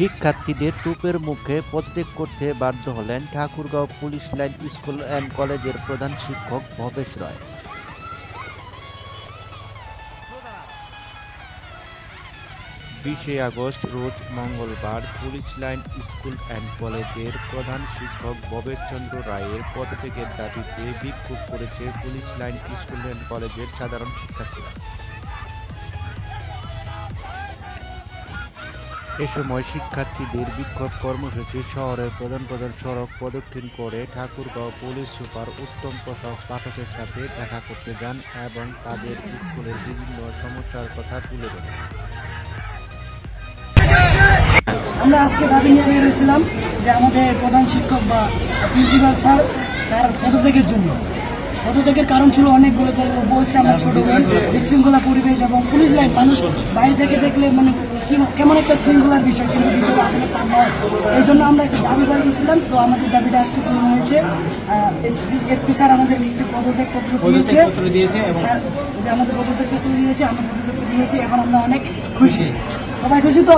শিক্ষার্থীদের তুপের মুখে পদত্যাগ করতে বাধ্য হলেন Thakurgaon police line school and কলেজের প্রধান শিক্ষক ভবেশ রায়। বিশে আগস্ট, রোজ মঙ্গলবার, পুলিশ লাইন স্কুল অ্যান্ড কলেজের প্রধান শিক্ষক ভবেশ চন্দ্র রায়ের পদত্যাগের দাবিতে বিক্ষোভ করেছে পুলিশ লাইন স্কুল অ্যান্ড কলেজের সাধারণ শিক্ষার্থীরা। এ সময় শিক্ষার্থীদের বিক্ষোভ কর্মসূচি শহরের প্রধান প্রধান সড়ক প্রদক্ষিণ করে ঠাকুরগাঁও পুলিশ সুপার উত্তম প্রসাদ পাঠকের সাথে দেখা করতে যান এবং তাদের স্কুলের বিভিন্ন সমস্যার কথা তুলে ধরেন। আমরা আজকে দাবি নিয়ে বেরিয়েছিলাম যে আমাদের প্রধান শিক্ষক বা প্রিন্সিপাল স্যার তার পদত্যাগের জন্য। পদত্যাগের কারণ ছিল অনেকগুলো বলছে আমরা ছোট বিশৃঙ্খলা পরিবেশ এবং পুলিশ লাইন, মানুষ বাইরে থেকে দেখলে মানে কেমন একটা শৃঙ্খলার বিষয় কিন্তু ভিতরে আসলে তার নয়। এই জন্য আমরা একটা দাবি বাড়িয়েছিলাম তো আমাদের দাবিটা আজকে পূরণ হয়েছে। এসপি স্যার আমাদের একটি পদত্যাগ পত্র দিয়েছে। স্যার আমাদের পদত্যাগ পত্র দিয়েছে। আমরা পদত্যাগ পত্র দিয়েছি। এখন আমরা অনেক খুশি। সবাই খুশি তো?